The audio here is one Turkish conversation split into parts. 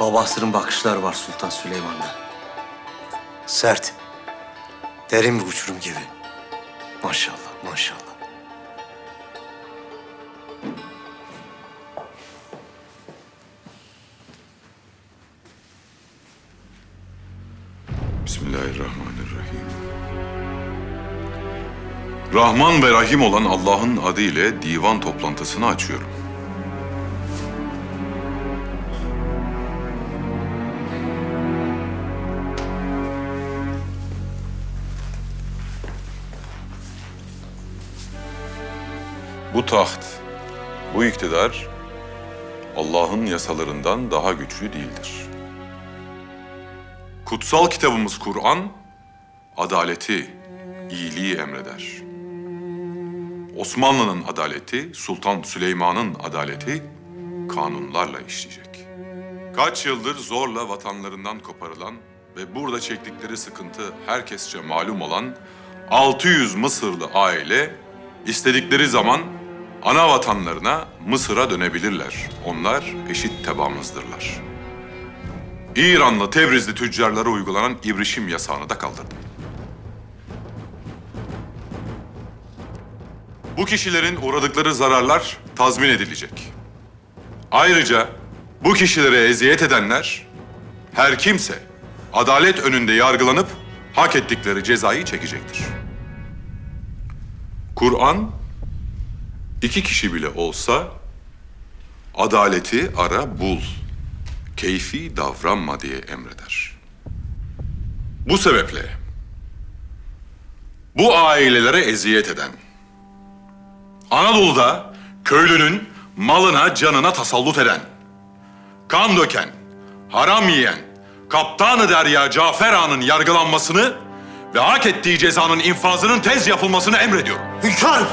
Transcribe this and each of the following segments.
Babasının bakışlar var Sultan Süleyman'da. Sert. Derin bir uçurum gibi. Maşallah, maşallah. Bismillahirrahmanirrahim. Rahman ve Rahim olan Allah'ın adıyla divan toplantısını açıyorum. Bu taht, bu iktidar Allah'ın yasalarından daha güçlü değildir. Kutsal kitabımız Kur'an, adaleti, iyiliği emreder. Osmanlı'nın adaleti, Sultan Süleyman'ın adaleti kanunlarla işleyecek. Kaç yıldır zorla vatanlarından koparılan ve burada çektikleri sıkıntı herkesçe malum olan 600 Mısırlı aile istedikleri zaman ana vatanlarına Mısır'a dönebilirler. Onlar eşit tebamızdırlar. İranlı Tebrizli tüccarlara uygulanan ibrişim yasağını da kaldırdım. Bu kişilerin uğradıkları zararlar tazmin edilecek. Ayrıca bu kişilere eziyet edenler her kimse adalet önünde yargılanıp hak ettikleri cezayı çekecektir. Kur'an iki kişi bile olsa adaleti ara bul keyfi davranma diye emreder. Bu sebeple bu ailelere eziyet eden, Anadolu'da köylünün malına canına tasallut eden, kan döken, haram yiyen, kaptanı derya Cafer Ağa'nın yargılanmasını ve hak ettiği cezanın infazının tez yapılmasını emrediyorum. Hünkârım!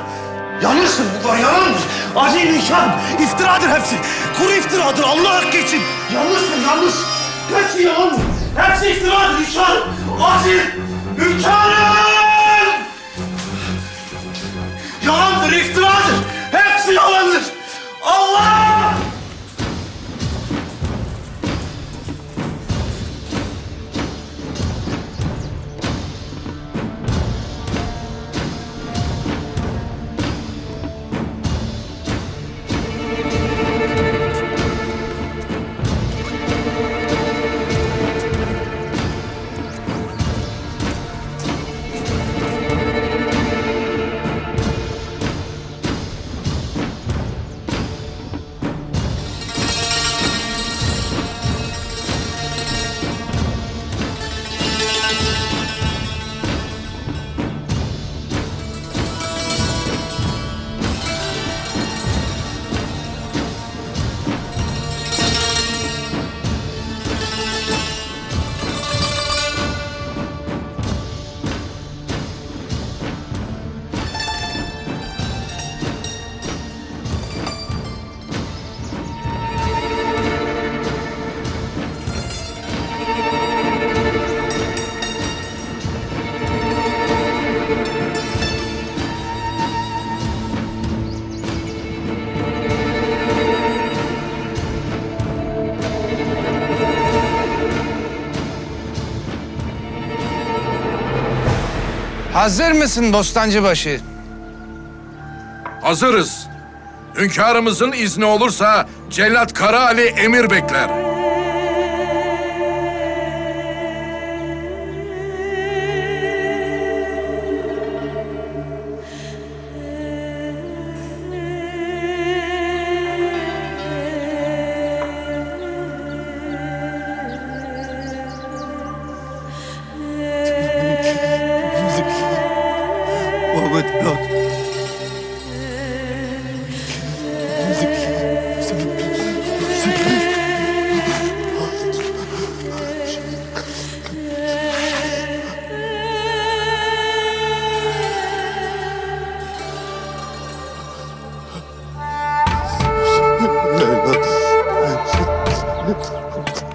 Yanlışsın bunlar, yalandır. Acil hünkârım, iftiradır hepsi. Kuru iftiradır Allah hakkı için. Yanlıştır, yanlış. Hepsi yalandır. Hepsi iftiradır hünkârım. Acil hünkârım! Yalandır, iftiradır. Hepsi yalandır. Allah! Hazır mısın Bostancıbaşı? Hazırız. Hünkârımızın izni olursa Cellat Kara Ali emir bekler.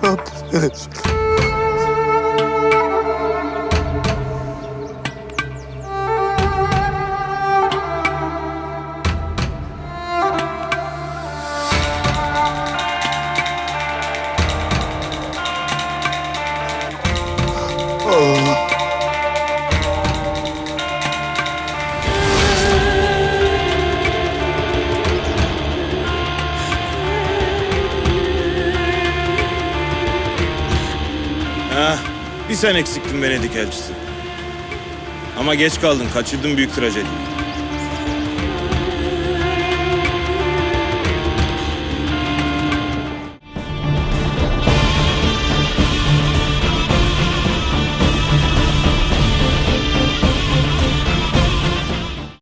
rahat. Bir sen eksiktin Venedik elçisi. Ama geç kaldın, kaçırdın büyük trajediyi.